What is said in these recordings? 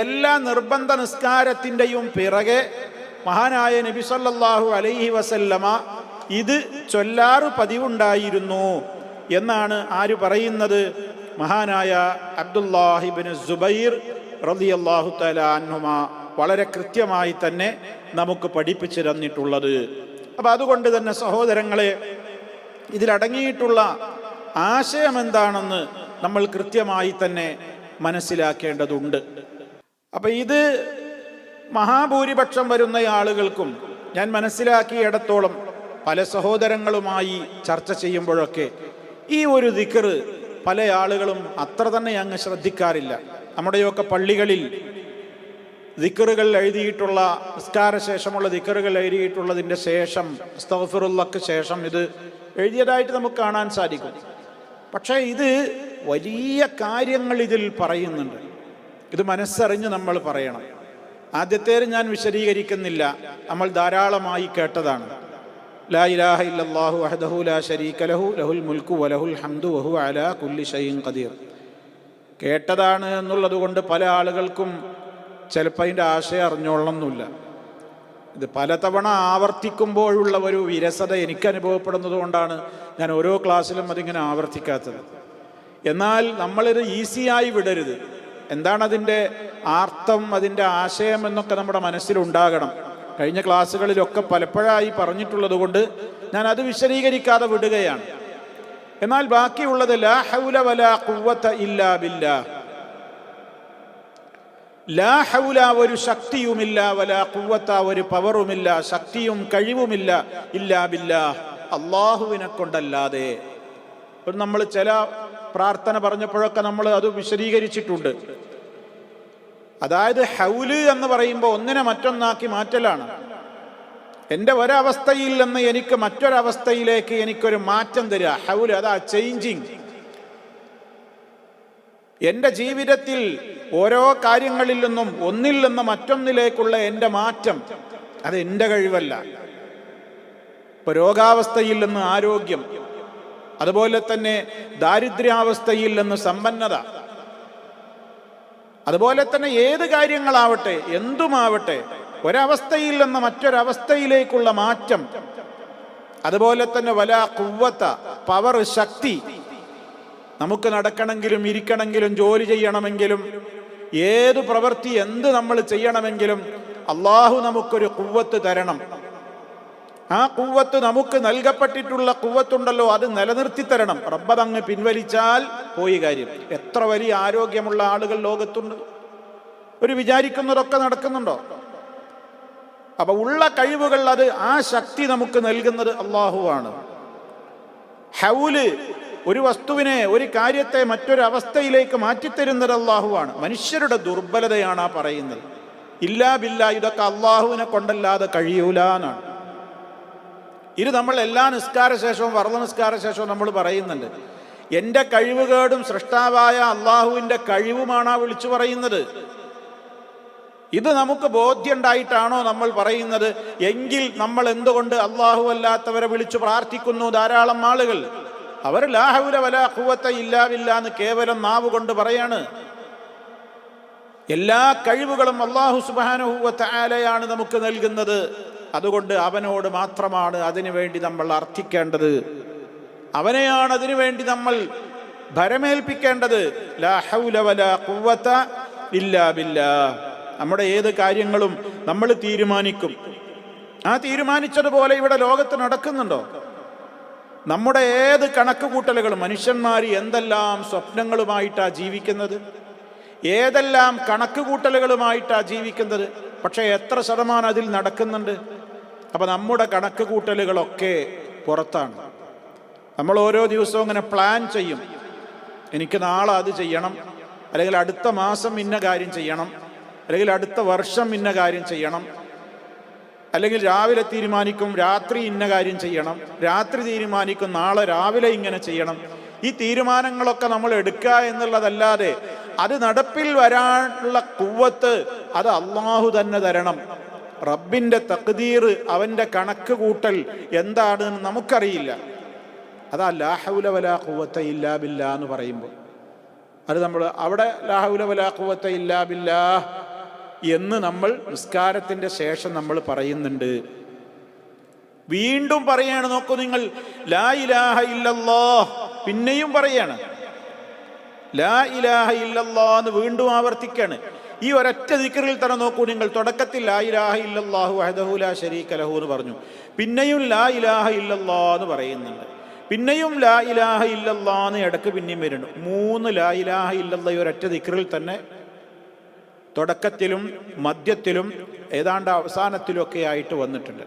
എല്ലാ നിർബന്ധ നിസ്കാരത്തിന്റെയും പിറകെ മഹാനായ നബി സല്ലാഹു അലൈഹി വസല്ലമ ഇത് ചൊല്ലാറ് പതിവുണ്ടായിരുന്നു എന്നാണ് ആര് പറയുന്നത്? മഹാനായ അബ്ദുല്ലാഹിബിന് സുബൈർ റളിയല്ലാഹു തആല അൻഹുമ വളരെ കൃത്യമായി തന്നെ നമുക്ക് പഠിപ്പിച്ചു തന്നിട്ടുള്ളത്. അപ്പം അതുകൊണ്ട് തന്നെ സഹോദരങ്ങളെ ഇതിലടങ്ങിയിട്ടുള്ള ആശയം എന്താണെന്ന് നമ്മൾ കൃത്യമായി തന്നെ മനസ്സിലാക്കേണ്ടതുണ്ട്. അപ്പൊ ഇത് മഹാഭൂരിപക്ഷം വരുന്ന ആളുകൾക്കും ഞാൻ മനസ്സിലാക്കിയിടത്തോളം പല സഹോദരങ്ങളുമായി ചർച്ച ചെയ്യുമ്പോഴൊക്കെ ഈ ഒരു ദിക്കറ് പല ആളുകളും അത്ര തന്നെ അങ്ങ് ശ്രദ്ധിക്കാറില്ല. നമ്മുടെയൊക്കെ പള്ളികളിൽ ദിക്കറുകൾ എഴുതിയിട്ടുള്ള നിസ്കാര ശേഷമുള്ള ദിക്കറുകൾ എഴുതിയിട്ടുള്ളതിന്റെ ശേഷം സ്തഫിറുള്ളക്ക് ശേഷം ഇത് എഴുതിയതായിട്ട് നമുക്ക് കാണാൻ സാധിക്കും. പക്ഷേ ഇത് വലിയ കാര്യങ്ങൾ ഇതിൽ പറയുന്നുണ്ട്. ഇത് മനസ്സറിഞ്ഞ് നമ്മൾ പറയണം. ആദ്യത്തേത് ഞാൻ വിശദീകരിക്കുന്നില്ല. നമ്മൾ ധാരാളമായി കേട്ടതാണ്. ലാ ഇലാഹ ഇല്ലല്ലാഹു ലാ ശരീക ലഹു ലഹുൽ വലഹുൽ ഹംദു വഹു അലാ കുല്ലി ഖദീർ. കേട്ടതാണ് എന്നുള്ളത് കൊണ്ട് പല ആളുകൾക്കും ചിലപ്പോൾ അതിന്റെ ആശയം അറിഞ്ഞോളണമെന്നില്ല. ഇത് പലതവണ ആവർത്തിക്കുമ്പോഴുള്ള ഒരു വിരസത എനിക്ക് അനുഭവപ്പെടുന്നത് കൊണ്ടാണ് ഞാൻ ഓരോ ക്ലാസ്സിലും അതിങ്ങനെ ആവർത്തിക്കാത്തത്. എന്നാൽ നമ്മളിത് ഈസിയായി വിടരുത്. എന്താണ് അതിന്റെ ആർത്ഥം അതിന്റെ ആശയം എന്നൊക്കെ നമ്മുടെ മനസ്സിലുണ്ടാകണം. കഴിഞ്ഞ ക്ലാസ്സുകളിലൊക്കെ പലപ്പോഴായി പറഞ്ഞിട്ടുള്ളത് കൊണ്ട് ഞാൻ അത് വിശദീകരിക്കാതെ വിടുകയാണ്. എന്നാൽ ബാക്കിയുള്ളത് ലാ ഹൗല വലാ ഇല്ലാ ബില്ലാ. ലാ ഹൗല ഒരു ശക്തിയുമില്ല വലാ കുവത്ത ഒരു പവറുമില്ല ശക്തിയും കഴിവുമില്ല ഇല്ലാ ബില്ലാ. അള്ളാഹുവിനെ കൊണ്ടല്ലാതെ. നമ്മൾ ചില പ്രാർത്ഥന പറഞ്ഞപ്പോഴൊക്കെ നമ്മൾ അത് വിശദീകരിച്ചിട്ടുണ്ട്. അതായത് ഹൗൽ എന്ന് പറയുമ്പോൾ ഒന്നിനെ മറ്റൊന്നാക്കി മാറ്റലാണ്. എന്റെ ഒരവസ്ഥയിൽ നിന്ന് എനിക്ക് മറ്റൊരവസ്ഥയിലേക്ക് എനിക്കൊരു മാറ്റം തരിക ഹൗൽ അതാ ചേഞ്ചിങ് എന്റെ ജീവിതത്തിൽ ഓരോ കാര്യങ്ങളിൽ നിന്നും ഒന്നിൽ നിന്ന് മറ്റൊന്നിലേക്കുള്ള എന്റെ മാറ്റം അത് എന്റെ കഴിവല്ല. ഇപ്പൊ രോഗാവസ്ഥയിൽ നിന്ന് ആരോഗ്യം. അതുപോലെ തന്നെ ദാരിദ്ര്യാവസ്ഥയിൽ നിന്ന് സമ്പന്നത. അതുപോലെ തന്നെ ഏത് കാര്യങ്ങളാവട്ടെ എന്തുമാവട്ടെ ഒരവസ്ഥയിൽ നിന്ന് മറ്റൊരവസ്ഥയിലേക്കുള്ള മാറ്റം. അതുപോലെ തന്നെ വല കുവ്വത്ത പവർ ശക്തി. നമുക്ക് നടക്കണമെങ്കിലും ഇരിക്കണമെങ്കിലും ജോലി ചെയ്യണമെങ്കിലും ഏത് പ്രവൃത്തി എന്ത് നമ്മൾ ചെയ്യണമെങ്കിലും അള്ളാഹു നമുക്കൊരു കുവ്വത്ത് തരണം. ആ കുവ്വത്ത് നമുക്ക് നൽകപ്പെട്ടിട്ടുള്ള കുവ്വത്തുണ്ടല്ലോ അത് നിലനിർത്തി തരണം റബ്ബതങ്ങ് പിൻവലിച്ചാൽ പോയി കാര്യം. എത്ര വലിയ ആരോഗ്യമുള്ള ആളുകൾ ലോകത്തുണ്ട്. ഒരു വിചാരിക്കുന്നതൊക്കെ നടക്കുന്നുണ്ടോ? അപ്പൊ ഉള്ള കഴിവുകൾ അത് ആ ശക്തി നമുക്ക് നൽകുന്നത് അള്ളാഹുവാണ്. ഹൗൽ ഒരു വസ്തുവിനെ ഒരു കാര്യത്തെ മറ്റൊരു അവസ്ഥയിലേക്ക് മാറ്റിത്തരുന്നത് അള്ളാഹുവാണ്. മനുഷ്യരുടെ ദുർബലതയാണ് ആ പറയുന്നത്. ഇല്ലാ ബില്ല ഇതൊക്കെ അള്ളാഹുവിനെ കൊണ്ടല്ലാതെ കഴിയൂല എന്നാണ്. ഇത് നമ്മൾ എല്ലാ നിസ്കാര ശേഷവും വർദ്ധ നിസ്കാര ശേഷവും നമ്മൾ പറയുന്നുണ്ട്. എന്റെ കഴിവുകേടും സൃഷ്ടാവായ അള്ളാഹുവിന്റെ കഴിവുമാണ് ആ വിളിച്ചു പറയുന്നത്. ഇത് നമുക്ക് ബോധ്യണ്ടായിട്ടാണോ നമ്മൾ പറയുന്നത്? എങ്കിൽ നമ്മൾ എന്തുകൊണ്ട് അള്ളാഹു അല്ലാത്തവരെ വിളിച്ചു പ്രാർത്ഥിക്കുന്നു ധാരാളം ആളുകൾ? അവർ ലാഹുല വല അഹുവത്തെ ഇല്ലാവില്ല എന്ന് കേവലം നാവ് കൊണ്ട് പറയാണ്. എല്ലാ കഴിവുകളും അള്ളാഹു സുബാനുഹൂവത്തെ ആലയാണ് നമുക്ക് നൽകുന്നത്. അതുകൊണ്ട് അവനോട് മാത്രമാണ് അതിനു വേണ്ടി നമ്മൾ അർത്ഥിക്കേണ്ടത്. അവനെയാണ് അതിനു വേണ്ടി നമ്മൾ ഭരമേൽപ്പിക്കേണ്ടത്. നമ്മുടെ ഏത് കാര്യങ്ങളും നമ്മൾ തീരുമാനിക്കും. ആ തീരുമാനിച്ചതുപോലെ ഇവിടെ ലോകത്ത് നടക്കുന്നുണ്ടോ? നമ്മുടെ ഏത് കണക്ക് കൂട്ടലുകളും മനുഷ്യന്മാർ എന്തെല്ലാം സ്വപ്നങ്ങളുമായിട്ടാ ജീവിക്കുന്നത്? ഏതെല്ലാം കണക്ക് കൂട്ടലുകളുമായിട്ടാണ് ജീവിക്കുന്നത്? പക്ഷേ എത്ര ശതമാനം അതിൽ നടക്കുന്നുണ്ട്? അപ്പൊ നമ്മുടെ കണക്ക് കൂട്ടലുകളൊക്കെ പുറത്താണ്. നമ്മൾ ഓരോ ദിവസവും ഇങ്ങനെ പ്ലാൻ ചെയ്യും. എനിക്ക് നാളെ അത് ചെയ്യണം. അല്ലെങ്കിൽ അടുത്ത മാസം ഇന്ന കാര്യം ചെയ്യണം. അല്ലെങ്കിൽ അടുത്ത വർഷം ഇന്ന കാര്യം ചെയ്യണം. അല്ലെങ്കിൽ രാവിലെ തീരുമാനിക്കും രാത്രി ഇന്ന കാര്യം ചെയ്യണം. രാത്രി തീരുമാനിക്കും നാളെ രാവിലെ ഇങ്ങനെ ചെയ്യണം. ഈ തീരുമാനങ്ങളൊക്കെ നമ്മൾ എടുക്കുക എന്നുള്ളതല്ലാതെ അത് നടപ്പിൽ വരാനുള്ള കുവ്വത്ത് അത് അള്ളാഹു തന്നെ തരണം. റബ്ബിന്റെ തക്തീർ അവന്റെ കണക്ക് കൂട്ടൽ എന്താണെന്ന് നമുക്കറിയില്ല. അതാ ലാഹൗല വലാ കുവത്ത ഇല്ലാ എന്ന് പറയുമ്പോൾ അത് നമ്മൾ അവിടെ ലാഹൗല വലാ കുവത്ത ഇല്ലാ ബില്ലാ എന്ന് നമ്മൾ നിസ്കാരത്തിന്റെ ശേഷം നമ്മൾ പറയുന്നുണ്ട്. വീണ്ടും പറയാണ് നോക്കൂ നിങ്ങൾ ലാ ഇലാഹ ഇല്ലല്ലോ പിന്നെയും പറയാണ്. ലാ ഇലാഹ ഇല്ലല്ലോ എന്ന് വീണ്ടും ആവർത്തിക്കാണ്. ഈ ഒരൊറ്റ ദിക്കറിൽ തന്നെ നോക്കൂ നിങ്ങൾ തുടക്കത്തിൽ ലാ ഇലാഹ ഇല്ലല്ലാഹു അഹദഹു ലാ ശരീക ലഹു എന്ന് പറഞ്ഞു. പിന്നെയും ലാ ഇലാഹ ഇല്ലല്ലാ എന്ന് പറയുന്നുണ്ട്. പിന്നെയും ലാ ഇലാഹ ഇല്ലല്ലാ എന്ന് ഇടയ്ക്ക് പിന്നെയും വരുന്നു. മൂന്ന് ലാ ഇലാഹ ഇല്ലല്ലാ ഈ ഒരൊറ്റ ദിക്കറിൽ തന്നെ തുടക്കത്തിലും മധ്യത്തിലും ഏതാണ്ട് അവസാനത്തിലും ഒക്കെ ആയിട്ട് വന്നിട്ടുണ്ട്.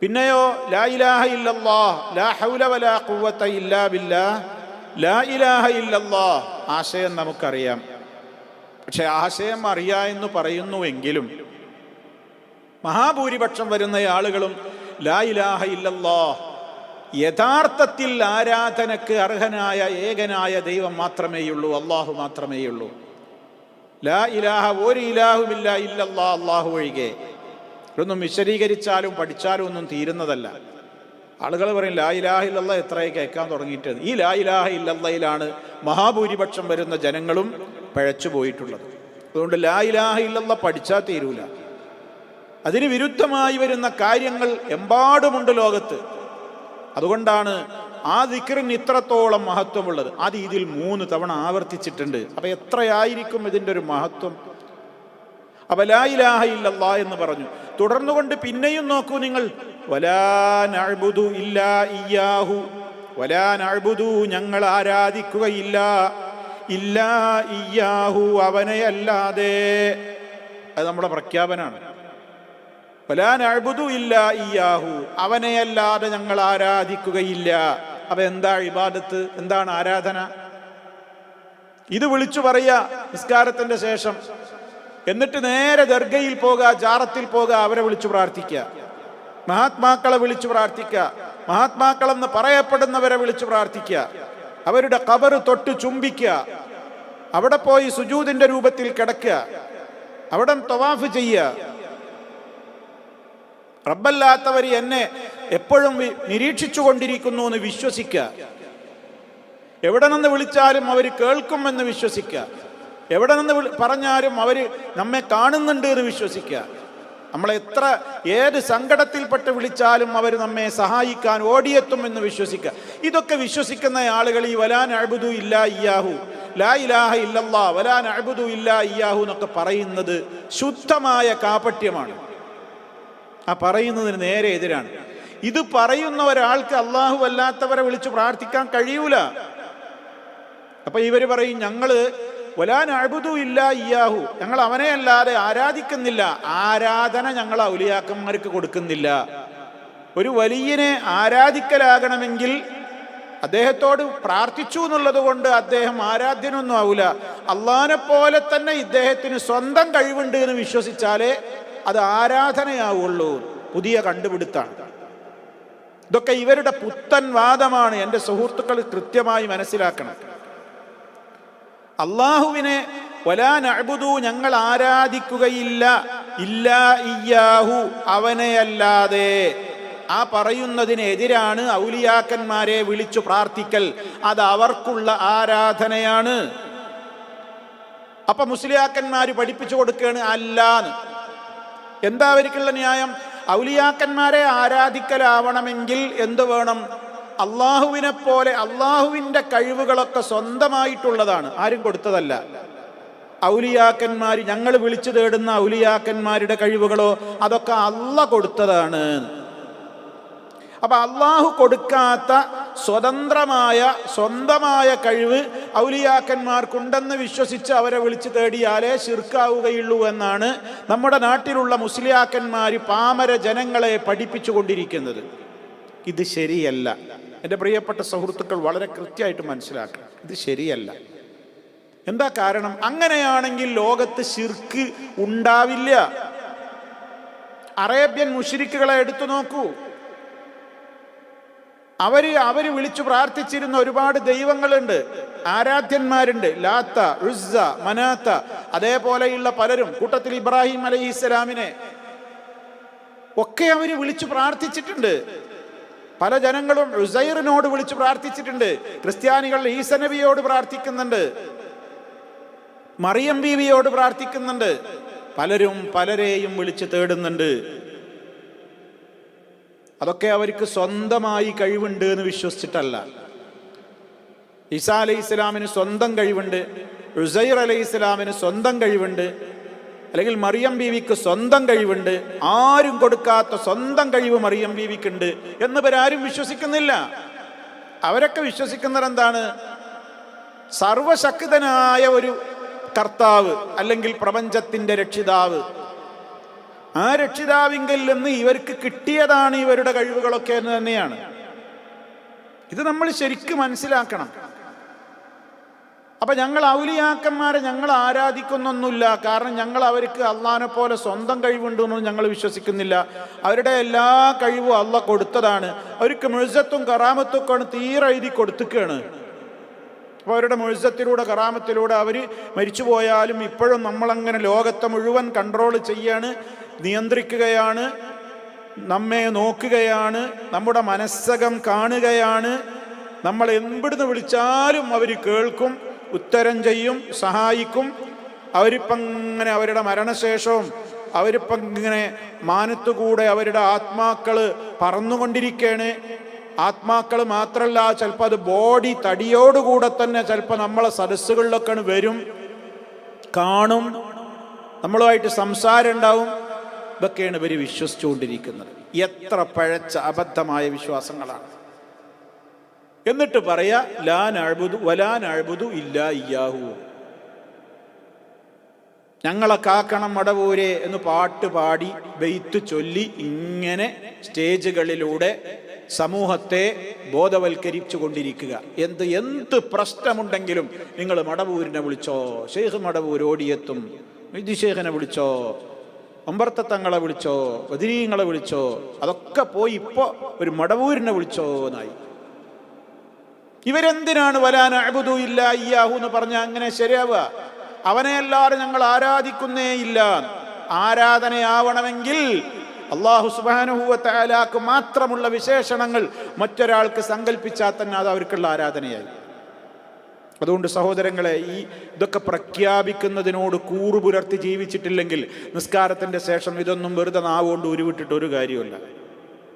പിന്നെയോ ലാ ഇലാഹ ഇല്ലല്ലാ ലാ ഹൗല വലാ ഖുവത ഇല്ലാ ബില്ലാ ലാ ഇലാഹ ഇല്ലല്ലാ ആശയം നമുക്കറിയാം. പക്ഷെ ആശയം അറിയാ എന്ന് പറയുന്നുവെങ്കിലും മഹാഭൂരിപക്ഷം വരുന്ന ആളുകളും ലാ ഇലാഹ ഇല്ലല്ലോ യഥാർത്ഥത്തിൽ ആരാധനക്ക് അർഹനായ ഏകനായ ദൈവം മാത്രമേയുള്ളൂ അള്ളാഹു മാത്രമേയുള്ളൂ. ലാ ഇലാഹ ഒരു ഇലാഹുമില്ല ഇല്ലല്ലാ അള്ളാഹു ഒഴികെ. ഇതൊന്നും വിശദീകരിച്ചാലും പഠിച്ചാലും ഒന്നും തീരുന്നതല്ല. ആളുകൾ പറയും ലാ ഇലാഹ ഇല്ലല്ല എത്രയായി കേൾക്കാൻ തുടങ്ങിയിട്ട് ഈ ലാ ഇലാഹ ഇല്ലല്ലയിലാണ് മഹാഭൂരിപക്ഷം വരുന്ന ജനങ്ങളും പഴച്ചു പോയിട്ടുള്ളത്. അതുകൊണ്ട് ലാ ഇലാഹ ഇല്ലല്ല പഠിച്ചാൽ തീരൂല. അതിന് വിരുദ്ധമായി വരുന്ന കാര്യങ്ങൾ എമ്പാടുമുണ്ട് ലോകത്ത്. അതുകൊണ്ടാണ് ആ ദിക്റിന് ഇത്രത്തോളം മഹത്വമുള്ളത്. അത് ഇതിൽ മൂന്ന് തവണ ആവർത്തിച്ചിട്ടുണ്ട്. അപ്പൊ എത്രയായിരിക്കും ഇതിന്റെ ഒരു മഹത്വം? ഇലാഹ ഇല്ലല്ലാ എന്ന് പറഞ്ഞു. തുടർന്നുകൊണ്ട് പിന്നെയും നോക്കൂ നിങ്ങൾ. വലാ നഅ്ബുദു ഇല്ലാ ഇയാഹു വലാ നഅ്ബുദു ഞങ്ങൾ ആരാധിക്കുകയില്ല. ഇല്ലാ ഇയ്യാഹു അവനെ അല്ലാതെ അത് നമ്മുടെ പ്രഖ്യാപനാണ് പലാൻ അഴുതു ഇല്ല ഇയാഹു അവനെ അല്ലാതെ ഞങ്ങൾ ആരാധിക്കുകയില്ല. അപ്പൊ എന്താ ഇബാദത്ത്? എന്താണ് ആരാധന? ഇത് വിളിച്ചു പറയുക നിസ്കാരത്തിന്റെ ശേഷം. എന്നിട്ട് നേരെ ദർഗയിൽ പോകുക ജാറത്തിൽ പോകുക അവരെ വിളിച്ചു പ്രാർത്ഥിക്കുക. മഹാത്മാക്കളെ വിളിച്ചു പ്രാർത്ഥിക്കുക. മഹാത്മാക്കളെന്ന് പറയപ്പെടുന്നവരെ വിളിച്ചു പ്രാർത്ഥിക്കുക. അവരുടെ കബറ് തൊട്ട് ചുംബിക്കുക. അവിടെ പോയി സുജൂദിന്റെ രൂപത്തിൽ കിടക്കുക. അവിടെ തവാഫ് ചെയ്യുക. റബ്ബല്ലാത്തവർ എന്നെ എപ്പോഴും നിരീക്ഷിച്ചു കൊണ്ടിരിക്കുന്നു എന്ന് വിശ്വസിക്കുക. എവിടെ നിന്ന് വിളിച്ചാലും അവർ കേൾക്കുമെന്ന് വിശ്വസിക്കുക. എവിടെ നിന്ന് പറഞ്ഞാലും അവർ നമ്മെ കാണുന്നുണ്ട് എന്ന് വിശ്വസിക്കുക. നമ്മളെ എത്ര ഏത് സങ്കടത്തിൽപ്പെട്ട് വിളിച്ചാലും അവർ നമ്മെ സഹായിക്കാൻ ഓടിയെത്തും എന്ന് വിശ്വസിക്കുക. ഇതൊക്കെ വിശ്വസിക്കുന്ന ആളുകൾ ഈ വലാൻ അഴുബുദു ഇല്ല ഇയാഹു ലാ ഇലാഹ ഇല്ലല്ലാ വലാൻ അഴുബുദു ഇല്ല ഇയാഹു എന്നൊക്കെ പറയുന്നത് ശുദ്ധമായ കാപട്യമാണ്. ആ പറയുന്നതിന് നേരെ എതിരാണ്. ഇത് പറയുന്ന ഒരാൾക്ക് അള്ളാഹു അല്ലാത്തവരെ വിളിച്ച് പ്രാർത്ഥിക്കാൻ കഴിയൂല. അപ്പൊ ഇവർ പറയും ഞങ്ങൾ വലാൻ ഇല്ല ഇയാഹു ഞങ്ങൾ അവനെ അല്ലാതെ ആരാധിക്കുന്നില്ല. ആരാധന ഞങ്ങൾ ഔലിയാക്കന്മാർക്ക് കൊടുക്കുന്നില്ല. ഒരു വലിയനെ ആരാധിക്കലാകണമെങ്കിൽ അദ്ദേഹത്തോട് പ്രാർത്ഥിച്ചു എന്നുള്ളത് കൊണ്ട് അദ്ദേഹം ആരാധ്യനൊന്നും ആവൂല. അള്ളാനെ പോലെ തന്നെ ഇദ്ദേഹത്തിന് സ്വന്തം കഴിവുണ്ട് എന്ന് വിശ്വസിച്ചാലേ അത് ആരാധനയാവുള്ളൂ. പുതിയ കണ്ടുപിടുത്താണ്. ഇതൊക്കെ ഇവരുടെ പുത്തൻ വാദമാണ്. എന്റെ സുഹൃത്തുക്കൾ കൃത്യമായി മനസ്സിലാക്കണം. അള്ളാഹുവിനെ വലാൻ അഴുതു ഞങ്ങൾ ആരാധിക്കുകയില്ല ഇല്ല ഇയ്യാഹു അവനെയല്ലാതെ. ആ പറയുന്നതിനെതിരാണ് ഔലിയാക്കന്മാരെ വിളിച്ചു പ്രാർത്ഥിക്കൽ. അത് അവർക്കുള്ള ആരാധനയാണ്. അപ്പൊ മുസ്ലിയാക്കന്മാർ പഠിപ്പിച്ചു കൊടുക്കുകയാണ് അല്ലാന്ന്. എന്താ അവർക്കുള്ള ന്യായം? ഔലിയാക്കന്മാരെ ആരാധിക്കലാവണമെങ്കിൽ എന്ത് വേണം? അള്ളാഹുവിനെ പോലെ അള്ളാഹുവിന്റെ കഴിവുകളൊക്കെ സ്വന്തമായിട്ടുള്ളതാണ്. ആരും കൊടുത്തതല്ല. ഔലിയാക്കന്മാർ ഞങ്ങൾ വിളിച്ചു തേടുന്ന ഔലിയാക്കന്മാരുടെ കഴിവുകളോ അതൊക്കെ അല്ല കൊടുത്തതാണ്. അപ്പൊ അള്ളാഹു കൊടുക്കാത്ത സ്വതന്ത്രമായ സ്വന്തമായ കഴിവ് ഔലിയാക്കന്മാർക്കുണ്ടെന്ന് വിശ്വസിച്ച് അവരെ വിളിച്ചു തേടിയാലേ ശിർക്കാവുകയുള്ളൂ എന്നാണ് നമ്മുടെ നാട്ടിലുള്ള മുസ്ലിയാക്കന്മാർ പാമര ജനങ്ങളെ പഠിപ്പിച്ചു കൊണ്ടിരിക്കുന്നത് ഇത് ശരിയല്ല. എന്റെ പ്രിയപ്പെട്ട സുഹൃത്തുക്കൾ വളരെ കൃത്യമായിട്ട് മനസ്സിലാക്കുക. ഇത് ശരിയല്ല. എന്താ കാരണം? അങ്ങനെയാണെങ്കിൽ ലോകത്ത് ശിർക്ക് ഉണ്ടാവില്ല. അറേബ്യൻ മുഷിരിക്കുകളെ എടുത്തു നോക്കൂ. അവർ അവർ വിളിച്ചു പ്രാർത്ഥിച്ചിരുന്ന ഒരുപാട് ദൈവങ്ങളുണ്ട്. ആരാധ്യന്മാരുണ്ട്. ലാത്ത ഉസ്സ മനാത്ത അതേപോലെയുള്ള പലരും. കൂട്ടത്തിൽ ഇബ്രാഹിം അലൈഹി ഇസ്ലാമിനെ ഒക്കെ അവർ വിളിച്ചു പ്രാർത്ഥിച്ചിട്ടുണ്ട്. പല ജനങ്ങളും ഉസൈറിനോട് വിളിച്ച് പ്രാർത്ഥിച്ചിട്ടുണ്ട്. ക്രിസ്ത്യാനികൾ ഈസ നബിയോട് പ്രാർത്ഥിക്കുന്നുണ്ട്. മറിയം ബീവിയോട് പ്രാർത്ഥിക്കുന്നുണ്ട്. പലരും പലരെയും വിളിച്ച് തേടുന്നുണ്ട്. അതൊക്കെ അവർക്ക് സ്വന്തമായി കഴിവുണ്ട് എന്ന് വിശ്വസിച്ചിട്ടല്ല. ഈസാ അലൈഹി ഇസ്ലാമിന് സ്വന്തം കഴിവുണ്ട്. ഉസൈർ അലൈഹി ഇസ്ലാമിന് സ്വന്തം കഴിവുണ്ട്. അല്ലെങ്കിൽ മറിയം ബീവിക്ക് സ്വന്തം കഴിവുണ്ട് ആരും കൊടുക്കാത്ത സ്വന്തം കഴിവ് മറിയം ബീവിക്കുണ്ട് ഇവരാരും വിശ്വസിക്കുന്നില്ല. അവരൊക്കെ വിശ്വസിക്കുന്നത് എന്താണ് സർവശക്തനായ ഒരു കർത്താവ് അല്ലെങ്കിൽ പ്രപഞ്ചത്തിന്റെ രക്ഷിതാവ്. ആ രക്ഷിതാവിങ്കിൽ നിന്ന് ഇവർക്ക് കിട്ടിയതാണ് ഇവരുടെ കഴിവുകളൊക്കെ എന്ന് തന്നെയാണ്. ഇത് നമ്മൾ ശരിക്കും മനസ്സിലാക്കണം. അപ്പൊ ഞങ്ങൾ ഔലിയാക്കന്മാരെ ഞങ്ങൾ ആരാധിക്കുന്നൊന്നുമില്ല. കാരണം ഞങ്ങൾ അവർക്ക് അള്ളഹാനെ പോലെ സ്വന്തം കഴിവുണ്ടെന്നും ഞങ്ങൾ വിശ്വസിക്കുന്നില്ല. അവരുടെ എല്ലാ കഴിവും അള്ള കൊടുത്തതാണ്. അവർക്ക് മുഴുസത്തും കറാമത്തും ഒക്കെ തീരെ എഴുതി കൊടുത്തുകയാണ് അപ്പോൾ അവരുടെ മുഴുസത്തിലൂടെ കറാമത്തിലൂടെ അവർ മരിച്ചു പോയാലും ഇപ്പോഴും നമ്മളങ്ങനെ ലോകത്തെ മുഴുവൻ കൺട്രോൾ ചെയ്യാണ് നിയന്ത്രിക്കുകയാണ് നമ്മെ നോക്കുകയാണ് നമ്മുടെ മനസ്സകം കാണുകയാണ്. നമ്മൾ എവിടുന്ന് വിളിച്ചാലും അവർ കേൾക്കും. ഉത്തരം ചെയ്യും സഹായിക്കും. അവരിപ്പം ഇങ്ങനെ അവരുടെ മരണശേഷവും അവരിപ്പം ഇങ്ങനെ മാനത്തുകൂടെ അവരുടെ ആത്മാക്കൾ പറന്നുകൊണ്ടിരിക്കുകയാണ് ആത്മാക്കൾ മാത്രമല്ല ചിലപ്പോൾ അത് ബോഡി തടിയോടുകൂടെ തന്നെ ചിലപ്പോൾ നമ്മളെ സദസ്സുകളിലൊക്കെ വരും. കാണും. നമ്മളുമായിട്ട് സംസാരം ഉണ്ടാവും. ഇതൊക്കെയാണ് ഇവർ വിശ്വസിച്ചുകൊണ്ടിരിക്കുന്നത്. എത്ര പഴച്ച അബദ്ധമായ വിശ്വാസങ്ങളാണ്. എന്നിട്ട് പറയാ വലാൻ അഴുതു ഇല്ല ഇയാഹു ഞങ്ങളെ കാക്കണം മടവൂരെ എന്ന് പാട്ട് പാടി ബെയ്ത്ത് ചൊല്ലി ഇങ്ങനെ സ്റ്റേജുകളിലൂടെ സമൂഹത്തെ ബോധവൽക്കരിച്ചു കൊണ്ടിരിക്കുക. എന്ത് എന്ത് പ്രശ്നമുണ്ടെങ്കിലും നിങ്ങൾ മടവൂരിനെ വിളിച്ചോ ഷെയ്ഖ് മടവൂർ ഓടിയെത്തും വിദ്യുശേഖനെ വിളിച്ചോ ഒമ്പർത്തത്തങ്ങളെ വിളിച്ചോ വതിരീങ്ങളെ വിളിച്ചോ അതൊക്കെ പോയി ഇപ്പോ ഒരു മടവൂരിനെ വിളിച്ചോ എന്നായി. ഇവരെന്തിനാണ് വലാൻ അഴുതു ഇല്ല ഇയാഹു എന്ന് പറഞ്ഞ അങ്ങനെ ശരിയാവുക? അവനെ എല്ലാവരും ഞങ്ങൾ ആരാധിക്കുന്നേ ഇല്ല. ആരാധനയാവണമെങ്കിൽ അള്ളാഹു സുബാനുഭൂവത്താലാക്ക് മാത്രമുള്ള വിശേഷണങ്ങൾ മറ്റൊരാൾക്ക് സങ്കല്പിച്ചാൽ തന്നെ അത് അവർക്കുള്ള ആരാധനയായി. അതുകൊണ്ട് സഹോദരങ്ങളെ ഈ ഇതൊക്കെ പ്രഖ്യാപിക്കുന്നതിനോട് കൂറു പുലർത്തി ജീവിച്ചിട്ടില്ലെങ്കിൽ നിസ്കാരത്തിന്റെ ശേഷം ഇതൊന്നും വെറുതെ നാവുകൊണ്ട് ഉരുവിട്ടിട്ട് ഒരു കാര്യമല്ല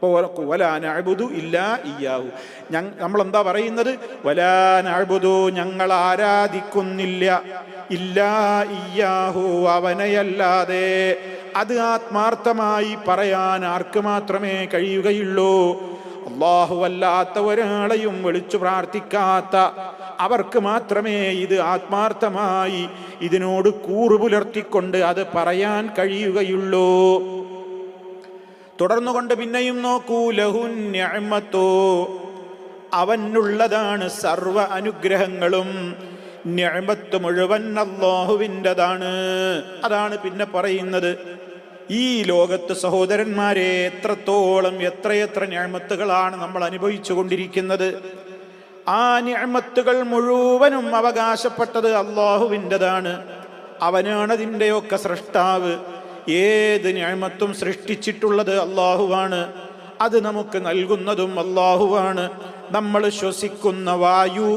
വലാനഅബുദു ഇല്ലാ ഇയാഹു നമ്മൾ നമ്മളെന്താ പറയുന്നത്? വലാനഅബുദു ഞങ്ങൾ ആരാധിക്കുന്നില്ല. ഇല്ലാ ഇയാഹു അവനെയല്ലാതെ. അത് ആത്മാർത്ഥമായി പറയാൻ ആർക്ക് മാത്രമേ കഴിയുകയുള്ളൂ. അള്ളാഹു അല്ലാത്ത ഒരാളെയും വിളിച്ചു പ്രാർത്ഥിക്കാത്ത അവർക്ക് മാത്രമേ ഇത് ആത്മാർത്ഥമായി ഇതിനോട് കൂറു പുലർത്തിക്കൊണ്ട് അത് പറയാൻ കഴിയുകയുള്ളൂ. തുടർന്നുകൊണ്ട് പിന്നെയും നോക്കൂ ലഹുന്യമത്തോ അവനുള്ളതാണ് സർവ അനുഗ്രഹങ്ങളും. ഞമത്ത് മുഴുവൻ അള്ളാഹുവിന്റെതാണ്. അതാണ് പിന്നെ പറയുന്നത്. ഈ ലോകത്ത് സഹോദരന്മാരെ എത്രത്തോളം എത്രയെത്ര ഞാമത്തുകളാണ് നമ്മൾ അനുഭവിച്ചു കൊണ്ടിരിക്കുന്നത്. ആ ഞാമത്തുകൾ മുഴുവനും അവകാശപ്പെട്ടത് അള്ളാഹുവിന്റെതാണ്. അവനാണതിന്റെയൊക്കെ സൃഷ്ടാവ്. ഏത് ഞാമത്തും സൃഷ്ടിച്ചിട്ടുള്ളത് അള്ളാഹുവാണ് അത് നമുക്ക് നൽകുന്നതും അള്ളാഹുവാണ് നമ്മൾ ശ്വസിക്കുന്ന വായു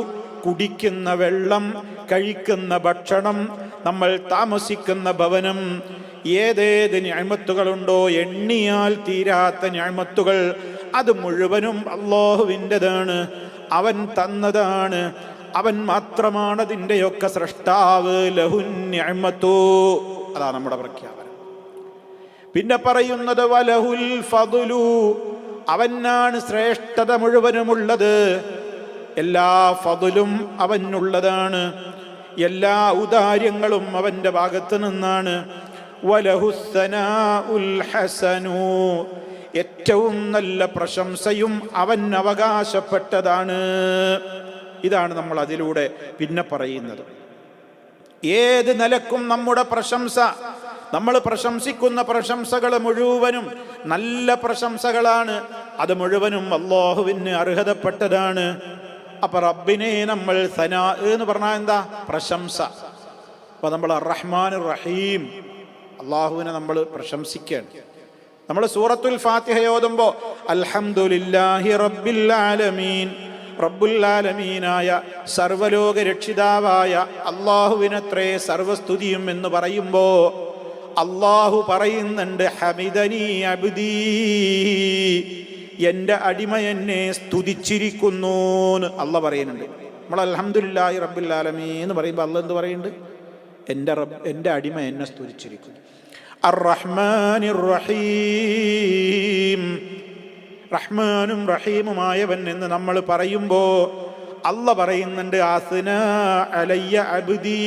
കുടിക്കുന്ന വെള്ളം കഴിക്കുന്ന ഭക്ഷണം നമ്മൾ താമസിക്കുന്ന ഭവനം ഏതേത് ഞാമത്തുകളുണ്ടോ എണ്ണിയാൽ തീരാത്ത ഞാമത്തുകൾ അത് മുഴുവനും അള്ളാഹുവിന്റെതാണ് അവൻ തന്നതാണ്. അവൻ മാത്രമാണ് അതിന്റെയൊക്കെ സൃഷ്ടാവ് ലഹുന്യമത്തോ അതാണ് നമ്മുടെ പ്രഖ്യാപനം. പിന്നെ പറയുന്നത് വലഹുൽ ഫതുലു അവനാണ് ശ്രേഷ്ഠത മുഴുവനുമുള്ളത്. എല്ലാ ഫതുലും അവനുള്ളതാണ്. എല്ലാ ഉദാര്യങ്ങളും അവന്റെ ഭാഗത്ത് നിന്നാണ്. ഹസനു ഏറ്റവും നല്ല പ്രശംസയും അവൻ അവകാശപ്പെട്ടതാണ്. ഇതാണ് നമ്മൾ അതിലൂടെ പിന്നെ പറയുന്നത്. ഏത് നിലക്കും നമ്മുടെ പ്രശംസ നമ്മൾ പ്രശംസിക്കുന്ന പ്രശംസകൾ മുഴുവനും നല്ല പ്രശംസകളാണ്. അത് മുഴുവനും അള്ളാഹുവിന് അർഹതപ്പെട്ടതാണ്. അപ്പൊ റബ്ബിനെ നമ്മൾ സനാ എന്ന് പറഞ്ഞാൽ എന്താ? പ്രശംസ. അപ്പൊ നമ്മൾ റഹ്മാൻ റഹീം. അള്ളാഹുവിനെ നമ്മൾ പ്രശംസിക്കുകയാണ്. നമ്മൾ സൂറത്തുൽ ഫാത്തിഹ ഓതുമ്പോൾ അൽഹംദുലില്ലാഹി റബ്ബിൽ ആലമീൻ. റബ്ബുല്ലാലമീനായ സർവലോക രക്ഷിതാവായ അള്ളാഹുവിനത്രേ സർവസ്തുതിയും എന്ന് പറയുമ്പോൾ അള്ളാഹു പറയുന്നുണ്ട് ഹമിദനി അബുദീ. എന്റെ അടിമ എന്നെ സ്തുതിച്ചിരിക്കുന്നു അല്ല പറയുന്നുണ്ട്. നമ്മൾ അലഹമുല്ലായി റബ്ബുല്ലാലമീ എന്ന് പറയുമ്പോൾ അല്ല എന്ത് പറയുന്നുണ്ട്? എന്റെ റബ് എന്റെ അടിമ എന്നെ സ്തുതിച്ചിരിക്കുന്നു. റഹീം റഹ്മാനും റഹീമുമായവൻ എന്ന് നമ്മൾ പറയുമ്പോൾ അല്ല പറയുന്നുണ്ട് ആസന അലയ്യ അബ്ദീ.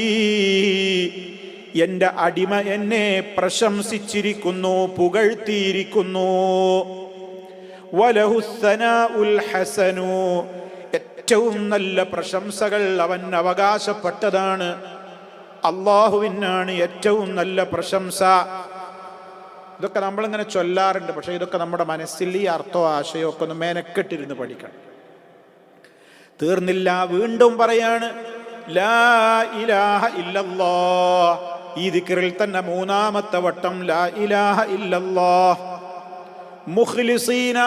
എന്റെ അടിമ എന്നെ പ്രശംസിച്ചിരിക്കുന്നു പുകഴ്ത്തിയിരിക്കുന്നു. ഏറ്റവും നല്ല പ്രശംസകൾ അവൻ അവകാശപ്പെട്ടതാണ്. അള്ളാഹുവിനാണ് ഏറ്റവും നല്ല പ്രശംസ. ഇതൊക്കെ നമ്മളിങ്ങനെ ചൊല്ലാറുണ്ട് പക്ഷെ ഇതൊക്കെ നമ്മുടെ മനസ്സിൽ ഈ അർത്ഥോ ആശയോ ഒക്കെ ഒന്ന് മേനക്കെട്ടിരുന്ന് പഠിക്കണം. തീർന്നില്ല വീണ്ടും പറയാണ് ലാ ഇലാഹ ഇല്ലല്ലാ. ഈ ദിക്റിൽ തന്നെ മൂന്നാമത്തെ വട്ടം ലാ ഇലാഹ ഇല്ലല്ലാ മുഖ്ലിസീന.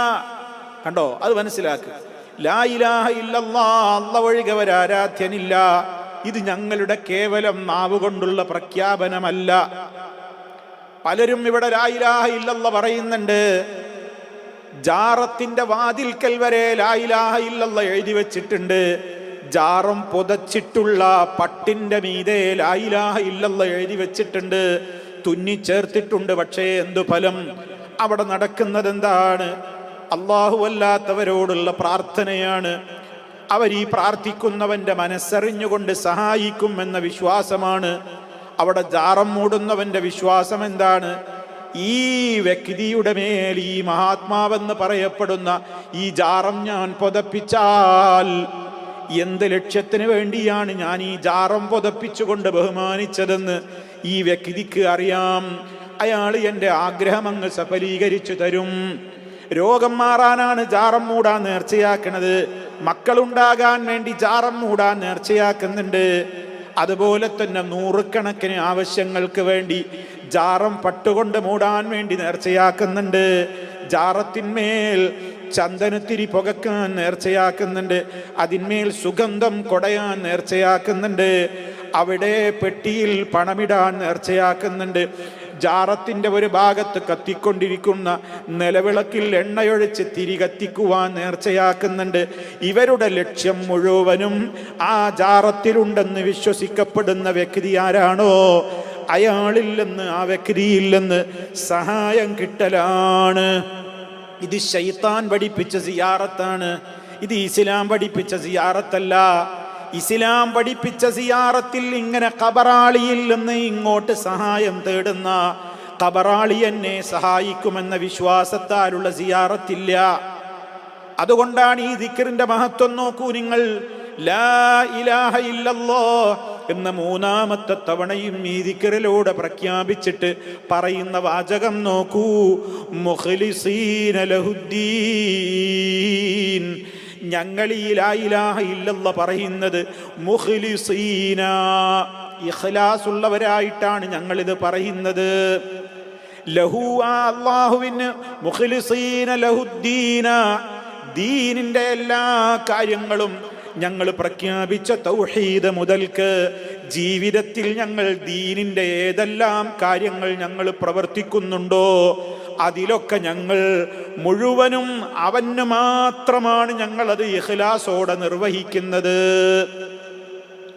കണ്ടോ? അത് മനസ്സിലാക്കുക ലാ ഇലാഹ ഇല്ലല്ലാ അല്ല ഒഴികെ ഒരാരാധ്യനില്ല ഇത് ഞങ്ങളുടെ കേവലം നാവ് കൊണ്ടുള്ള പ്രഖ്യാപനമല്ല. പലരും ഇവിടെ ലാ ഇലാഹ ഇല്ലല്ല പറയുന്നുണ്ട്. ജാറത്തിന്റെ വാതിൽക്കൽ വരെ ലാ ഇലാഹ ഇല്ലല്ല എഴുതി വെച്ചിട്ടുണ്ട്. ജാറം പുതച്ചിട്ടുള്ള പട്ടിന്റെ മീതെ ലാ ഇലാഹ ഇല്ലല്ല എഴുതി വെച്ചിട്ടുണ്ട്. തുന്നി ചേർത്തിട്ടുണ്ട്. പക്ഷേ എന്തു ഫലം? അവിടെ നടക്കുന്നത് എന്താണ് അള്ളാഹുവല്ലാത്തവരോടുള്ള പ്രാർത്ഥനയാണ്. അവർ ഈ പ്രാർത്ഥിക്കുന്നവന്റെ മനസ്സറിഞ്ഞുകൊണ്ട് സഹായിക്കും എന്ന വിശ്വാസമാണ്. അവിടെ ജാറം മൂടുന്നവന്റെ വിശ്വാസം എന്താണ്? ഈ വ്യക്തിയുടെ മേൽ ഈ മഹാത്മാവെന്ന് പറയപ്പെടുന്ന ഈ ജാറം ഞാൻ പുതപ്പിച്ചാൽ എന്ത് ലക്ഷ്യത്തിന് വേണ്ടിയാണ് ഞാൻ ഈ ജാറം പുതപ്പിച്ചുകൊണ്ട് ബഹുമാനിച്ചതെന്ന് ഈ വ്യക്തിക്ക് അറിയാം. അയാൾ എന്റെ ആഗ്രഹം അങ്ങ് സഫലീകരിച്ചു തരും. രോഗം മാറാനാണ് ജാറം മൂടാൻ നേർച്ചയാക്കണത്. മക്കളുണ്ടാകാൻ വേണ്ടി ജാറം മൂടാൻ നേർച്ചയാക്കുന്നുണ്ട്. അതുപോലെ തന്നെ നൂറുകണക്കിന് ആവശ്യങ്ങൾക്ക് വേണ്ടി ജാറം പട്ടുകൊണ്ട് മൂടാൻ വേണ്ടി നേർച്ചയാക്കുന്നുണ്ട്. ജാറത്തിന്മേൽ ചന്ദനത്തിരി പുകക്കാൻ നേർച്ചയാക്കുന്നുണ്ട്. അതിന്മേൽ സുഗന്ധം കൊടയാൻ നേർച്ചയാക്കുന്നുണ്ട്. അവിടെ പെട്ടിയിൽ പണമിടാൻ നേർച്ചയാക്കുന്നുണ്ട്. ജാറത്തിന്റെ ഒരു ഭാഗത്ത് കത്തിക്കൊണ്ടിരിക്കുന്ന നിലവിളക്കിൽ എണ്ണയൊഴിച്ച് തിരി കത്തിക്കുവാൻ നേർച്ചയാക്കുന്നുണ്ട്. ഇവരുടെ ലക്ഷ്യം മുഴുവനും ആ ജാറത്തിലുണ്ടെന്ന് വിശ്വസിക്കപ്പെടുന്ന വ്യക്തി ആരാണോ? അയാളില്ലെന്ന് ആ വ്യക്തിയില്ലെന്ന് സഹായം കിട്ടലാണ്. ഇത് ഷൈത്താൻ പഠിപ്പിച്ച സിയാറത്താണ്. ഇത് ഇസ്ലാം പഠിപ്പിച്ച സിയാറത്തല്ല. ഇസ്ലാം പഠിപ്പിച്ച സിയാറത്തിൽ ഇങ്ങനെ കബറാളിയിൽ നിന്ന് ഇങ്ങോട്ട് സഹായം തേടുന്ന കബറാളി എന്നെ സഹായിക്കുമെന്ന വിശ്വാസത്താലുള്ള സിയാറത്തില്ല. അതുകൊണ്ടാണ് ഈ ദിക്കറിന്റെ മഹത്വം നോക്കൂ നിങ്ങൾ. എന്ന മൂന്നാമത്തെ തവണയും ഈ ദിക്കറിലൂടെ പ്രഖ്യാപിച്ചിട്ട് പറയുന്ന വാചകം നോക്കൂ. മുഖ്ലിസീന ലഹുദ്ദീൻ. ഞങ്ങൾ ഈ ലാ ഇലാഹ ഇല്ലല്ല പറയുന്നത് മുഖ്ലിസീന. ഇഖ്ലാസ് ഉള്ളവരായിട്ടാണ് ഞങ്ങളിത് പറയുന്നത്. ലഹു ആ അള്ളാഹുവിന് മുഖ്ലിസീന ലഹുദ്ദീന. ദീനിന്റെ എല്ലാ കാര്യങ്ങളും ഞങ്ങൾ പ്രഖ്യാപിച്ച തൗഹീദ് മുതൽക്ക് ജീവിതത്തിൽ ഞങ്ങൾ ദീനിന്റെ ഏതെല്ലാം കാര്യങ്ങൾ ഞങ്ങൾ പ്രവർത്തിക്കുന്നുണ്ടോ അതിലൊക്കെ ഞങ്ങൾ മുഴുവനും അവന് മാത്രമാണ് ഞങ്ങളത് ഇഖ്ലാസോടെ നിർവഹിക്കുന്നത്.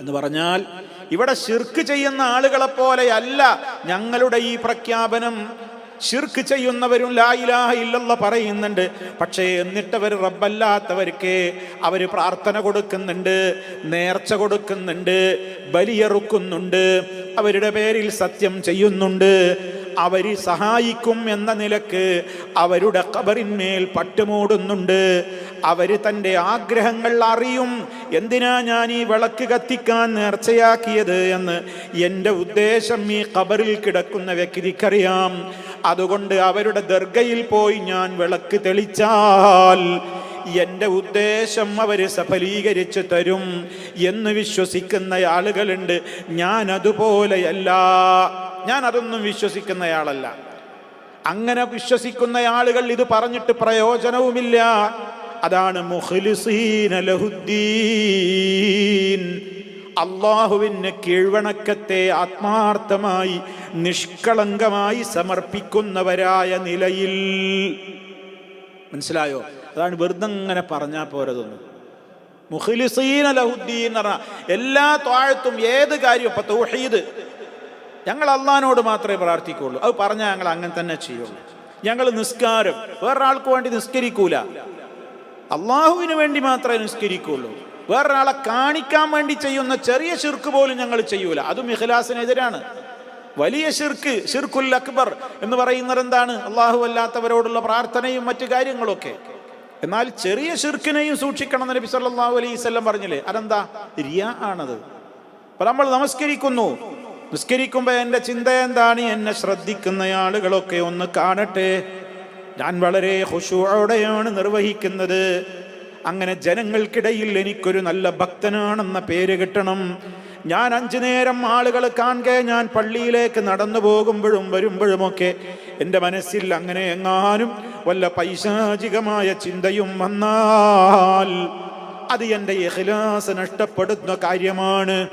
എന്ന് പറഞ്ഞാൽ ഇവിടെ ശിർക്ക് ചെയ്യുന്ന ആളുകളെ പോലെയല്ല ഞങ്ങളുടെ ഈ പ്രഖ്യാപനം. ഷിർക്ക് ചെയ്യുന്നവരും ലായിലാഹ ഇല്ലല്ല പറയുന്നുണ്ട്. പക്ഷേ എന്നിട്ടവർ റബ്ബല്ലാത്തവർക്ക് അവർ പ്രാർത്ഥന കൊടുക്കുന്നുണ്ട് നേർച്ച കൊടുക്കുന്നുണ്ട് ബലിയെറുക്കുന്നുണ്ട് അവരുടെ പേരിൽ സത്യം ചെയ്യുന്നുണ്ട്. അവർ സഹായിക്കും എന്ന നിലയ്ക്ക് അവരുടെ കബറിന്മേൽ പട്ടുമൂടുന്നുണ്ട്. അവർ തന്റെ ആഗ്രഹങ്ങൾ അറിയും. എന്തിനാ ഞാൻ ഈ വിളക്ക് കത്തിക്കാൻ നേർച്ചയാക്കിയത് എന്ന് എന്റെ ഉദ്ദേശം ഈ കബറിൽ കിടക്കുന്ന വ്യക്തിക്കറിയാം. അതുകൊണ്ട് അവരുടെ ദർഗയിൽ പോയി ഞാൻ വിളക്ക് തെളിച്ചാൽ എന്റെ ഉദ്ദേശം അവർ സഫലീകരിച്ചു തരും എന്ന് വിശ്വസിക്കുന്ന ആളുകളുണ്ട്. ഞാൻ അതുപോലെയല്ല. ഞാൻ അതൊന്നും വിശ്വസിക്കുന്നയാളല്ല. അങ്ങനെ വിശ്വസിക്കുന്ന ആളുകൾ ഇത് പറഞ്ഞിട്ട് പ്രയോജനവുമില്ല. അതാണ് മുഖ്ലിസീന ലഹുദ്ദീൻ. അള്ളാഹുവിന് കീഴ്വണക്കത്തെ ആത്മാർത്ഥമായി നിഷ്കളങ്കമായി സമർപ്പിക്കുന്നവരായ നിലയിൽ. മനസ്സിലായോ? അതാണ് വെറുതെ അങ്ങനെ പറഞ്ഞാൽ പോരതൊന്നും. മുഖലിസീന ലഹുദ്ദീൻ എന്ന് പറഞ്ഞാൽ എല്ലാ താഴത്തും ഏത് കാര്യം ഇപ്പൊ തൗഹീദ്. ഞങ്ങൾ അള്ളഹാനോട് മാത്രമേ പ്രാർത്ഥിക്കുള്ളൂ. അത് പറഞ്ഞാൽ ഞങ്ങൾ അങ്ങനെ തന്നെ ചെയ്യുള്ളൂ. ഞങ്ങൾ നിസ്കാരം. വേറൊരാൾക്ക് വേണ്ടി നിസ്കരിക്കൂല. അള്ളാഹുവിന് വേണ്ടി മാത്രമേ നിസ്കരിക്കുള്ളൂ. വേറൊരാളെ കാണിക്കാൻ വേണ്ടി ചെയ്യുന്ന ചെറിയ ശിർക്ക് പോലും ഞങ്ങൾ ചെയ്യൂല. അതും ഇഖ്ലാസിനെതിരാണ്. വലിയ ഷിർക്ക് ഷിർക്കുൽ അക്ബർ എന്ന് പറയുന്നത് എന്താണ്? അള്ളാഹു അല്ലാത്തവരോടുള്ള പ്രാർത്ഥനയും മറ്റു കാര്യങ്ങളൊക്കെ. എന്നാൽ ചെറിയ ഷിർക്കിനെയും സൂക്ഷിക്കണം എന്ന് നബി സല്ലല്ലാഹു അലൈഹി പറഞ്ഞില്ലേ? അതെന്താ? റിയ ആണത്. അപ്പൊ നമ്മൾ നമസ്കരിക്കുന്നു. നിസ്കരിക്കുമ്പോൾ എന്റെ ചിന്ത എന്താണ്? എന്നെ ശ്രദ്ധിക്കുന്ന ആളുകളൊക്കെ ഒന്ന് കാണട്ടെ. ഞാൻ വളരെ ഹുഷുവോടെയാണ് നിർവഹിക്കുന്നത്. അങ്ങനെ ജനങ്ങൾക്കിടയിൽ എനിക്കൊരു നല്ല ഭക്തനാണെന്ന പേര് കിട്ടണം. ഞാൻ അഞ്ചു നേരം ആളുകൾ കാണുക ഞാൻ പള്ളിയിലേക്ക് നടന്നു പോകുമ്പോഴും വരുമ്പോഴുമൊക്കെ എന്റെ മനസ്സിൽ അങ്ങനെ എങ്ങാനും വല്ല പൈശാചികമായ ചിന്തയും വന്നാൽ അത് എന്റെ ഇഖ്ലാസ് നഷ്ടപ്പെടുന്ന കാര്യമാണ്.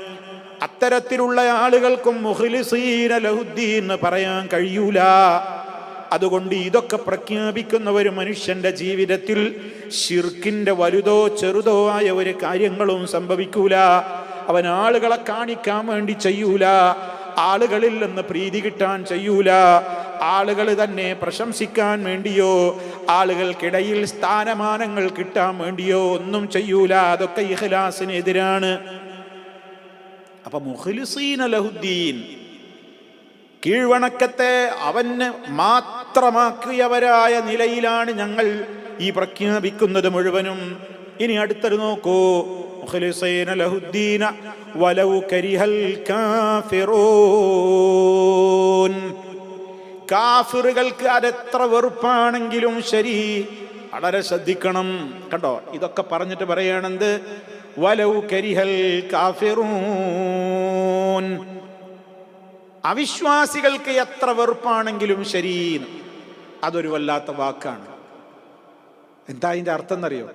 അത്തരത്തിലുള്ള ആളുകൾക്കും മുഖ്ലിസീന ലഹുദ്ദീൻ പറയാൻ കഴിയൂല. അതുകൊണ്ട് ഇതൊക്കെ പ്രഖ്യാപിക്കുന്ന ഒരു മനുഷ്യന്റെ ജീവിതത്തിൽ ഷിർക്കിന്റെ വലുതോ ചെറുതോ ആയ ഒരു കാര്യങ്ങളും സംഭവിക്കൂല. അവൻ ആളുകളെ കാണിക്കാൻ വേണ്ടി ചെയ്യൂല. ആളുകളിൽ നിന്ന് പ്രീതി കിട്ടാൻ ചെയ്യൂല. ആളുകൾ തന്നെ പ്രശംസിക്കാൻ വേണ്ടിയോ ആളുകൾക്കിടയിൽ സ്ഥാനമാനങ്ങൾ കിട്ടാൻ വേണ്ടിയോ ഒന്നും ചെയ്യൂല. അതൊക്കെ ഇഹ്ലാസിനെതിരാണ് അപ്പൊ മുഖ്ലിസീന അലഹുദ്ദീൻ കീഴ്വണക്കത്തെ അവന് മാത്രമാക്കിയവരായ നിലയിലാണ് ഞങ്ങൾ ഈ പ്രഖ്യാപിക്കുന്നത് മുഴുവനും. ഇനി അടുത്തത് നോക്കൂ. കാഫിറുകൾക്ക് അതെത്ര വെറുപ്പാണെങ്കിലും ശരി വളരെ ശ്രദ്ധിക്കണം. കണ്ടോ ഇതൊക്കെ പറഞ്ഞിട്ട് പറയണെന്ത് വലൗ കരിഹൽ കാഫിറൂൻ. അവിശ്വാസികൾക്ക് എത്ര വെറുപ്പാണെങ്കിലും ശരി അതൊരു വല്ലാത്ത വാക്കാണ്. എന്താ ഇതിന്റെ അർത്ഥം എന്നറിയോ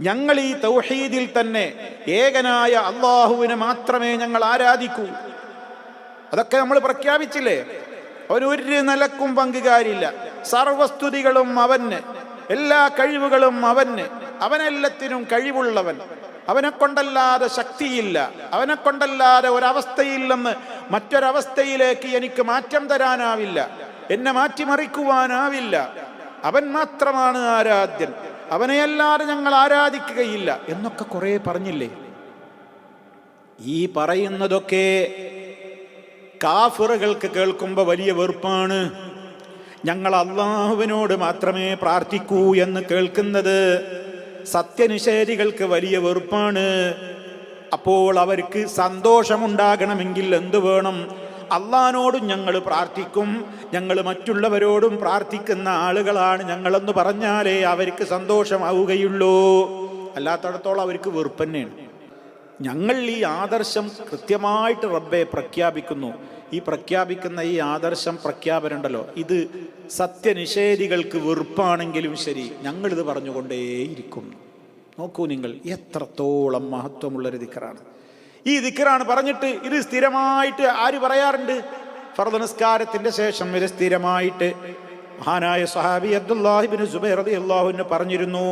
ഞങ്ങൾ ഈ തൗഹീദിൽ തന്നെ ഏകനായ അള്ളാഹുവിനെ മാത്രമേ ഞങ്ങൾ ആരാധിക്കൂ. അതൊക്കെ നമ്മൾ പ്രഖ്യാപിച്ചില്ലേ? അവരൊരു നിലക്കും പങ്കുകാരില്ല. സർവസ്തുതികളും അവന്. എല്ലാ കഴിവുകളും അവന്. അവനെല്ലാത്തിനും കഴിവുള്ളവൻ. അവനെ കൊണ്ടല്ലാതെ ശക്തിയില്ല. അവനെ കൊണ്ടല്ലാതെ ഒരവസ്ഥയില്ലെന്ന് മറ്റൊരവസ്ഥയിലേക്ക് എനിക്ക് മാറ്റം തരാനാവില്ല. എന്നെ മാറ്റിമറിക്കുവാനാവില്ല. അവൻ മാത്രമാണ് ആരാധ്യൻ. അവനെയല്ലാതെ ഞങ്ങൾ ആരാധിക്കുകയില്ല എന്നൊക്കെ കുറെ പറഞ്ഞില്ലേ? ഈ പറയുന്നതൊക്കെ കാഫിറുകൾക്ക് കേൾക്കുമ്പോൾ വലിയ വെറുപ്പാണ്. ഞങ്ങൾ അള്ളാഹുവിനോട് മാത്രമേ പ്രാർത്ഥിക്കൂ എന്ന് കേൾക്കുന്നത് സത്യനിഷേധികൾക്ക് വലിയ വെറുപ്പാണ്. അപ്പോൾ അവർക്ക് സന്തോഷമുണ്ടാകണമെങ്കിൽ എന്തു വേണം? അള്ളഹാനോടും ഞങ്ങൾ പ്രാർത്ഥിക്കും. ഞങ്ങൾ മറ്റുള്ളവരോടും പ്രാർത്ഥിക്കുന്ന ആളുകളാണ് ഞങ്ങളെന്ന് പറഞ്ഞാലേ അവർക്ക് സന്തോഷമാവുകയുള്ളൂ. അല്ലാത്തടത്തോളം അവർക്ക് വെറുപ്പ് തന്നെയാണ് ഞങ്ങൾ ഈ ആദർശം കൃത്യമായിട്ട് റബ്ബെ പ്രഖ്യാപിക്കുന്നു. ഈ പ്രഖ്യാപിക്കുന്ന ഈ ആദർശം പ്രഖ്യാപനമുണ്ടല്ലോ. ഇത് സത്യനിഷേധികൾക്ക് വെറുപ്പാണെങ്കിലും ശരി. ഞങ്ങളിത് പറഞ്ഞുകൊണ്ടേയിരിക്കും. നോക്കൂ നിങ്ങൾ എത്രത്തോളം മഹത്വമുള്ളൊരു ദിക്കറാണ്. ഈ ദിക്കറാണ് പറഞ്ഞിട്ട് ഇത് സ്ഥിരമായിട്ട് ആര് പറയാറുണ്ട്? ഫർദ് നിസ്കാരത്തിന്റെ ശേഷം ഇത് സ്ഥിരമായിട്ട് മഹാനായ സഹാബി അബ്ദുല്ലാഹിബിൻ സുബൈർ അതി അള്ളാഹുവിന് പറഞ്ഞിരുന്നു.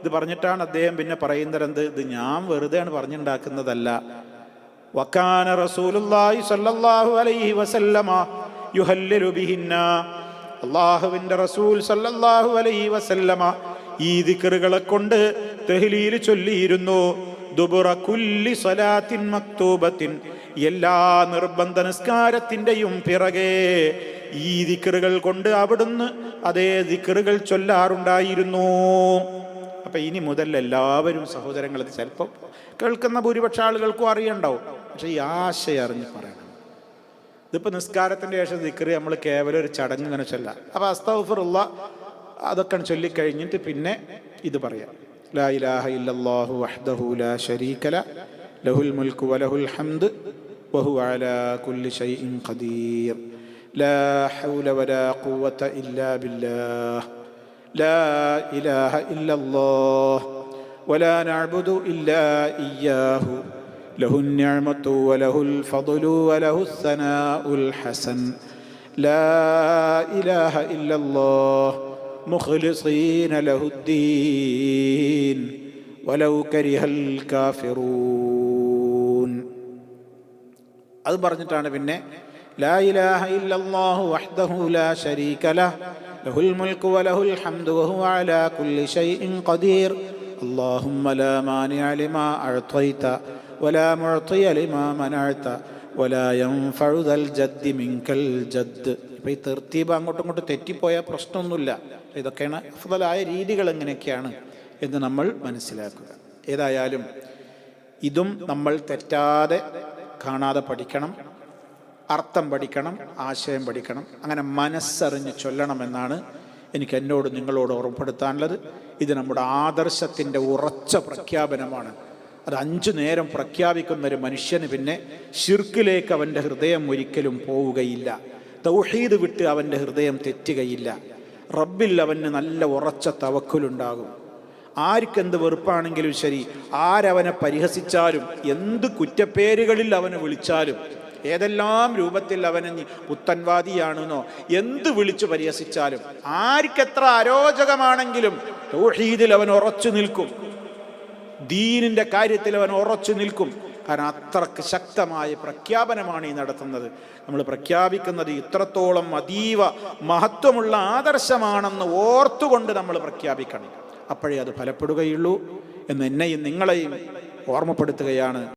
ഇത് പറഞ്ഞിട്ടാണ് അദ്ദേഹം പിന്നെ പറയുന്നത് ഇത് ഞാൻ വെറുതെ ആണ് പറഞ്ഞുണ്ടാക്കുന്നതല്ല. വക്കാന റസൂലുല്ലാഹി സല്ലല്ലാഹു അലൈഹി വസല്ലമ യുഹല്ലലു ബിഹിന്ന. അള്ളാഹുവിന്റെ റസൂൽ സല്ലല്ലാഹു അലൈഹി വസല്ലമ ഈ ദിക്റുകളെ കൊണ്ട് തെഹ്ലീൽ ചൊല്ലിയിരുന്നു. ദുബുറ കുല്ലി മക്തൂബത്തിൻ എല്ലാ നിർബന്ധ നിസ്കാരത്തിന്റെയും പിറകെ ഈ ദിക്കറുകൾ കൊണ്ട് അവിടുന്ന് അതേ ദിക്കറുകൾ ചൊല്ലാറുണ്ടായിരുന്നു. അപ്പൊ ഇനി മുതൽ എല്ലാവരും സഹോദരങ്ങൾ ഇത് ചിലപ്പോൾ കേൾക്കുന്ന ഭൂരിപക്ഷ ആളുകൾക്കും അറിയണ്ടാവും. പക്ഷേ ഈ ആശയം അറിഞ്ഞ് പറയണം. ഇതിപ്പോൾ നിസ്കാരത്തിന്റെ ശേഷം ദിക്കറി നമ്മൾ കേവലം ഒരു ചടങ്ങ് ഇങ്ങനെ ചൊല്ലാം. അപ്പോൾ അസ്തഫറുള്ള അതൊക്കെ ചൊല്ലിക്കഴിഞ്ഞിട്ട് പിന്നെ ഇത് പറയാം. لا إله إلا الله وحده لا شريك له له الملك وله الحمد وهو على كل شيء قدير. لا حول ولا قوة إلا بالله. لا إله إلا الله ولا نعبد إلا إياه. له النعمة وله الفضل وله الثناء الحسن. لا إله إلا الله مخلصين له الدين ولو كره الكافرون അത് പറഞ്ഞിട്ടാണ് പിന്നെ ലാ ഇലാഹ ഇല്ലല്ലാഹു വഹ്ദഹു ലാ ശരീക ലഹ് ലഹുൽ മുൽക്കു വലഹുൽ ഹംദു വഹുവ അലാ കുല്ലി ഷൈഇൻ ഖദീർ اللهم لا مانع لما أعطيت ولا معطي لما منعت ولا ينفع ذا الجد منك الجد ഇപ്പം ഈ തെർത്തീബ് അങ്ങോട്ടും ഇങ്ങോട്ടും തെറ്റിപ്പോയ പ്രശ്നമൊന്നുമില്ല ഇതൊക്കെയാണ് അഫ്ദലായ രീതികൾ എങ്ങനെയൊക്കെയാണ് എന്ന് നമ്മൾ മനസ്സിലാക്കുക. ഏതായാലും ഇതും നമ്മൾ തെറ്റാതെ കാണാതെ പഠിക്കണം അർത്ഥം പഠിക്കണം ആശയം പഠിക്കണം അങ്ങനെ മനസ്സറിഞ്ഞ് ചൊല്ലണമെന്നാണ് എനിക്ക് എന്നോട് നിങ്ങളോട് ഓർമ്മപ്പെടുത്താനുള്ളത്. ഇത് നമ്മുടെ ആദർശത്തിന്റെ ഉറച്ച പ്രഖ്യാപനമാണ്. അത് അഞ്ചു നേരം പ്രഖ്യാപിക്കുന്ന ഒരു മനുഷ്യന് പിന്നെ ഷിർക്കിലേക്ക് അവന്റെ ഹൃദയം ഒരിക്കലും പോവുകയില്ല. തൗഹീദ് വിട്ട് അവന്റെ ഹൃദയം തെറ്റുകയില്ല. റബ്ബിൽ അവന് നല്ല ഉറച്ച തവക്കുലുണ്ടാകും. ആർക്കെന്ത് വെറുപ്പാണെങ്കിലും ശരി ആരവനെ പരിഹസിച്ചാലും എന്ത് കുറ്റപ്പേരുകളിൽ അവനെ വിളിച്ചാലും ഏതെല്ലാം രൂപത്തിൽ അവനെ പുത്തൻവാദിയാണെന്നോ എന്ത് വിളിച്ചു പരിഹസിച്ചാലും ആർക്കെത്ര അരോചകമാണെങ്കിലും തൗഹീദിൽ അവൻ ഉറച്ചു നിൽക്കും. ദീനിന്റെ കാര്യത്തിൽ അവൻ ഉറച്ചു നിൽക്കും. കാരണം അത്രയ്ക്ക് ശക്തമായ പ്രഖ്യാപനമാണ് ഈ നടത്തുന്നത്. നമ്മൾ പ്രഖ്യാപിക്കുന്നത് ഇത്രത്തോളം അതീവ മഹത്വമുള്ള ആദർശമാണെന്ന് ഓർത്തുകൊണ്ട് നമ്മൾ പ്രഖ്യാപിക്കണം. അപ്പോഴേ അത് ഫലപ്പെടുകയുള്ളൂ എന്ന് എന്നെയും നിങ്ങളെയും ഓർമ്മപ്പെടുത്തുകയാണ്.